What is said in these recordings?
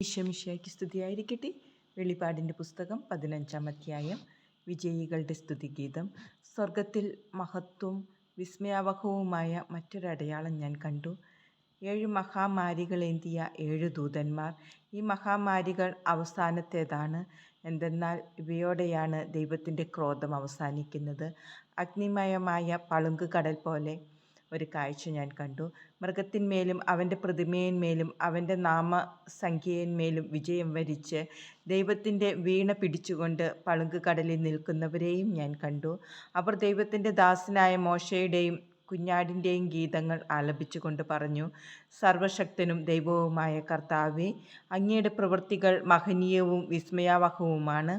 ഈശോമിശിയായ്ക്ക് സ്തുതിയായിരിക്കട്ടെ. വെളിപാടിന്റെ പുസ്തകം പതിനഞ്ചാം അധ്യായം. വിജയികളുടെ സ്തുതിഗീതം. സ്വർഗത്തിൽ മഹത്വവും വിസ്മയാവഹവുമായ മറ്റൊരടയാളം ഞാൻ കണ്ടു. ഏഴ് മഹാമാരികളേന്തിയ ഏഴ് ദൂതന്മാർ. ഈ മഹാമാരികൾ അവസാനത്തേതാണ്. എന്തെന്നാൽ ഇവയോടെയാണ് ദൈവത്തിന്റെ ക്രോധം അവസാനിക്കുന്നത്. അഗ്നിമയമായ പളുങ്കുകടൽ പോലെ ഒരു കാഴ്ച ഞാൻ കണ്ടു. മൃഗത്തിന്മേലും അവന്റെ പ്രതിമയിന്മേലും അവന്റെ നാമസംഖ്യയിന്മേലും വിജയം വരിച്ച് ദൈവത്തിന്റെ വീണ പിടിച്ചുകൊണ്ട് പളുങ്കുകടലിൽ നിൽക്കുന്നവരെയും ഞാൻ കണ്ടു. അവർ ദൈവത്തിന്റെ ദാസനായ മോശയുടെയും കുഞ്ഞാടിന്റെയും ഗീതങ്ങൾ ആലപിച്ചുകൊണ്ട് പറഞ്ഞു സർവശക്തനും ദൈവവുമായ കർത്താവെ അങ്ങയുടെ പ്രവൃത്തികൾ മഹനീയവും വിസ്മയാവഹവുമാണ്.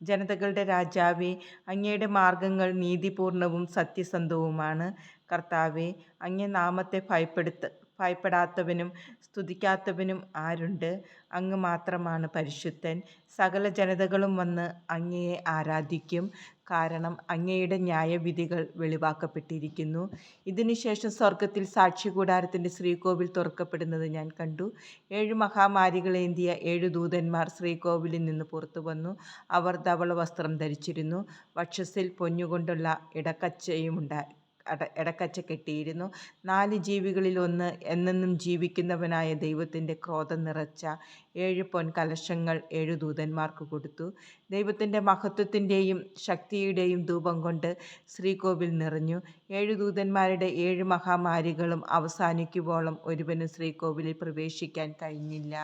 ജനതകളുടെ രാജാവേ അങ്ങയുടെ മാർഗങ്ങൾ നീതിപൂർണവും സത്യസന്ധവുമാണ്. കർത്താവെ അങ്ങേ നാമത്തെ ഭയപ്പെടുത്ത ഭയപ്പെടാത്തവനും സ്തുതിക്കാത്തവനും ആരുണ്ട്? അങ്ങ് മാത്രമാണ് പരിശുദ്ധൻ. സകല ജനതകളും വന്ന് അങ്ങയെ ആരാധിക്കും. കാരണം അങ്ങയുടെ ന്യായവിധികൾ വെളിവാക്കപ്പെട്ടിരിക്കുന്നു. ഇതിനുശേഷം സ്വർഗത്തിൽ സാക്ഷികൂടാരത്തിന്റെ ശ്രീകോവിൽ തുറക്കപ്പെടുന്നത് ഞാൻ കണ്ടു. ഏഴ് മഹാമാരികളേന്തിയ ഏഴ് ദൂതന്മാർ ശ്രീകോവിലിൽ നിന്ന് പുറത്തു വന്നു. അവർ ധവള വസ്ത്രം ധരിച്ചിരുന്നു. വക്ഷസിൽ പൊന്നുകൊണ്ടുള്ള ഇടക്കച്ചയുമുണ്ടായി. ഇടക്കച്ച കെട്ടിയിരുന്നു. നാല് ജീവികളിൽ ഒന്ന് എന്നെന്നും ജീവിക്കുന്നവനായ ദൈവത്തിന്റെ ക്രോധം നിറച്ച ഏഴ് പൊൻ കലശങ്ങൾ ഏഴു ദൂതന്മാർക്ക് കൊടുത്തു. ദൈവത്തിന്റെ മഹത്വത്തിന്റെയും ശക്തിയുടെയും ധൂപം കൊണ്ട് ശ്രീകോവിൽ നിറഞ്ഞു. ഏഴു ദൂതന്മാരുടെ ഏഴ് മഹാമാരികളും അവസാനിക്കുവോളം ഒരുവനും ശ്രീകോവിലിൽ പ്രവേശിക്കാൻ കഴിഞ്ഞില്ല.